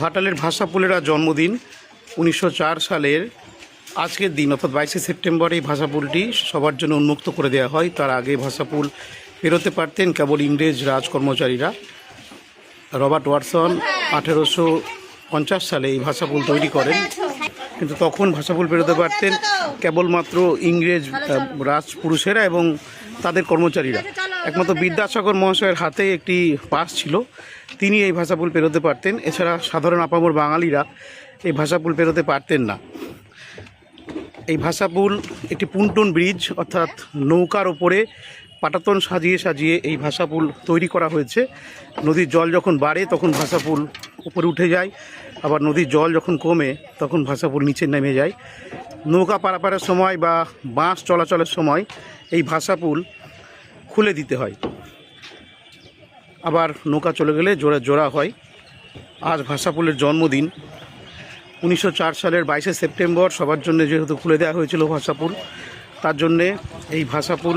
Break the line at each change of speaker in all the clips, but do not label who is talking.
ঘাটালের ভাষাপুলেরা জন্মদিন উনিশশো চার সালের আজকের দিন, অর্থাৎ বাইশে সেপ্টেম্বর এই ভাষাপুলটি সবার জন্য উন্মুক্ত করে দেওয়া হয়। তার আগে ভাষাপুল পেরোতে পারতেন কেবল ইংরেজ রাজ কর্মচারীরা রবার্ট ওয়াটসন আঠেরোশো পঞ্চাশ সালে এই ভাষাপুল তৈরি করেন। কিন্তু তখন ভাষাপুল পেরোতে পারতেন। কেবলমাত্র ইংরেজ রাজপুরুষেরা এবং তাদের কর্মচারীরা। একমাত্র বিদ্যাসাগর মহাশয়ের হাতে একটি পাস ছিল। তিনি এই ভাষাপুল পেরোতে পারতেন। এছাড়া সাধারণ আপামর বাঙালিরা এই ভাষাপুল পেরোতে পারতেন না। এই ভাষাপুল একটি পুন্টন ব্রিজ, অর্থাৎ নৌকার ওপরে পাটাতন সাজিয়ে সাজিয়ে এই ভাষাপুল তৈরি করা হয়েছে। নদীর জল যখন বাড়ে, তখন ভাষাপুল উপরে উঠে যায়, আবার নদীর জল যখন কমে তখন ভাষাপুল নিচে নেমে যায়। নৌকা পারাপারের সময় বা বাঁশ চলাচলের সময় এই ভাষাপুল খুলে দিতে হয়। আবার নৌকা চলে গেলে জোড়া জোড়া হয়। আজ ভাষাপুলের জন্মদিন। উনিশশো চার সালের বাইশে সেপ্টেম্বর সবার জন্য যেহেতু খুলে দেওয়া হয়েছিল ভাষাপুল তার জন্যে এই ভাষাপুল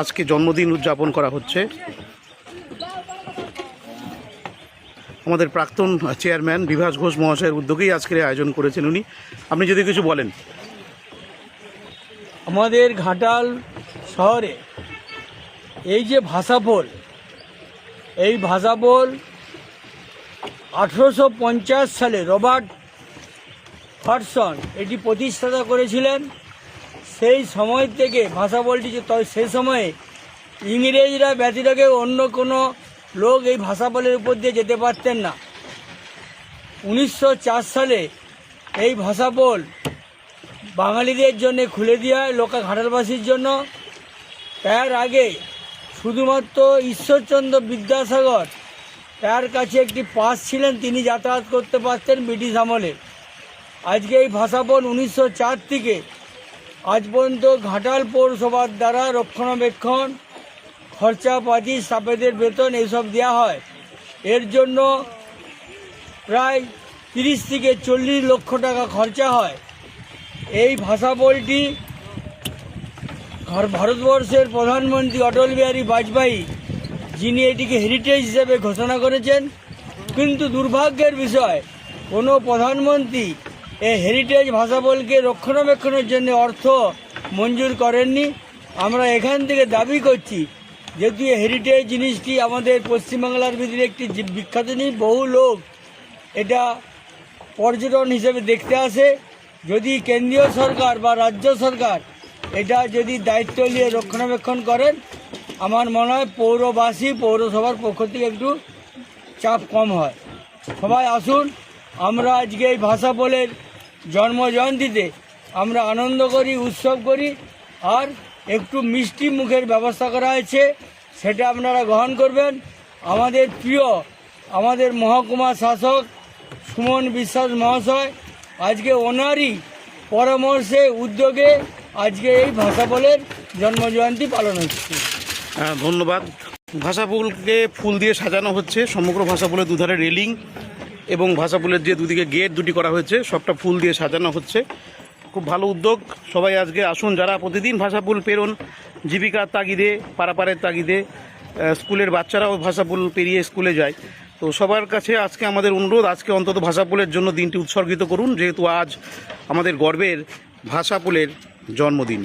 আজকে জন্মদিন উদযাপন করা হচ্ছে। আমাদের প্রাক্তন চেয়ারম্যান বিভাস ঘোষ মহাশয়ের উদ্যোগেই আজকের আয়োজন করেছেন উনি। আপনি যদি কিছু বলেন।
আমাদের ঘাটাল শহরে এই যে ভাষাপোল, এই ভাষাপোল আঠেরোশো সালে রবার্ট হটসন এটি প্রতিষ্ঠাতা করেছিলেন। সেই সময় থেকে ভাষাপোলটি যে তবে সেই সময়ে ইংরেজরা ব্যতিরেকে অন্য কোনো লোক এই ভাষাপোলের উপর দিয়ে যেতে পারতেন না। উনিশশো চার সালে এই ভাষাপোল বাঙালিদের জন্য খুলে দেওয়া হয় লোকা ঘাটালবাসীর জন্য। তার আগে শুধুমাত্র ঈশ্বরচন্দ্র বিদ্যাসাগর তার কাছে একটি পাস ছিলেন, তিনি যাতায়াত করতে পারতেন ব্রিটিশ আমলে। আজকে এই ভাষাপন উনিশশো চার থেকে আজ পর্যন্ত ঘাটাল পৌরসভার দ্বারা রক্ষণাবেক্ষণ খরচাপাতি স্টাফেদের বেতন এইসব দেওয়া হয়। এর জন্য প্রায় তিরিশ থেকে চল্লিশ লক্ষ টাকা খরচা হয়। এই ভাষা বইটি ভারতবর্ষের প্রধানমন্ত্রী অটল বিহারী বাজপেয়ী, যিনি এটিকে হেরিটেজ হিসেবে ঘোষণা করেছেন। কিন্তু দুর্ভাগ্যের বিষয়, কোনো প্রধানমন্ত্রী এই হেরিটেজ ভাষাবলকে রক্ষণাবেক্ষণের জন্য অর্থ মঞ্জুর করেননি। আমরা এখান থেকে দাবি করছি যেহেতু হেরিটেজ জিনিসটি আমাদের পশ্চিমবাংলার ভিতরে একটি বিখ্যাত জিনিস, বহু লোক এটা পর্যটন হিসেবে দেখতে আসে। যদি কেন্দ্রীয় সরকার বা রাজ্য সরকার এটা যদি দায়িত্ব নিয়ে রক্ষণাবেক্ষণ করেন, আমার মনে হয় পৌরবাসী, পৌরসভার পক্ষ থেকে একটু চাপ কম হয়। সবাই আসুন, আমরা আজকে এই ভাষা বলের জন্ম জয়ন্তীতে আমরা আনন্দ করি, উৎসব করি, আর একটু মিষ্টি মুখের ব্যবস্থা করা হয়েছে সেটা আপনারা গ্রহণ করবেন। আমাদের প্রিয় আমাদের মহকুমা শাসক সুমন বিশ্বাস মহাশয় আজকে ওনারই পরামর্শে উদ্যোগে আজকে এই ভাষা বলের জন্মজয়ন্তী পালন হচ্ছে।
হ্যাঁ, ধন্যবাদ। ভাষাপুলকে ফুল দিয়ে সাজানো হচ্ছে সমগ্র ভাষাপুলের দুধারে রেলিং এবং ভাষাপুলের যে দুদিকে গেট দুটি করা হয়েছে সবটা ফুল দিয়ে সাজানো হচ্ছে। খুব ভালো উদ্যোগ। সবাই আজকে আসুন, যারা প্রতিদিন ভাষাপুল পেরোন জীবিকার তাগিদে, পারাপারের তাগিদে স্কুলের বাচ্চারাও ভাষাপুল পেরিয়ে স্কুলে যায়। তো সবার কাছে আজকে আমাদের অনুরোধ, আজকে অন্তত ভাষাপুলের জন্য দিনটি উৎসর্গিত করুন, যেহেতু আজ আমাদের গর্বের ভাষাপুলের জন্মদিন।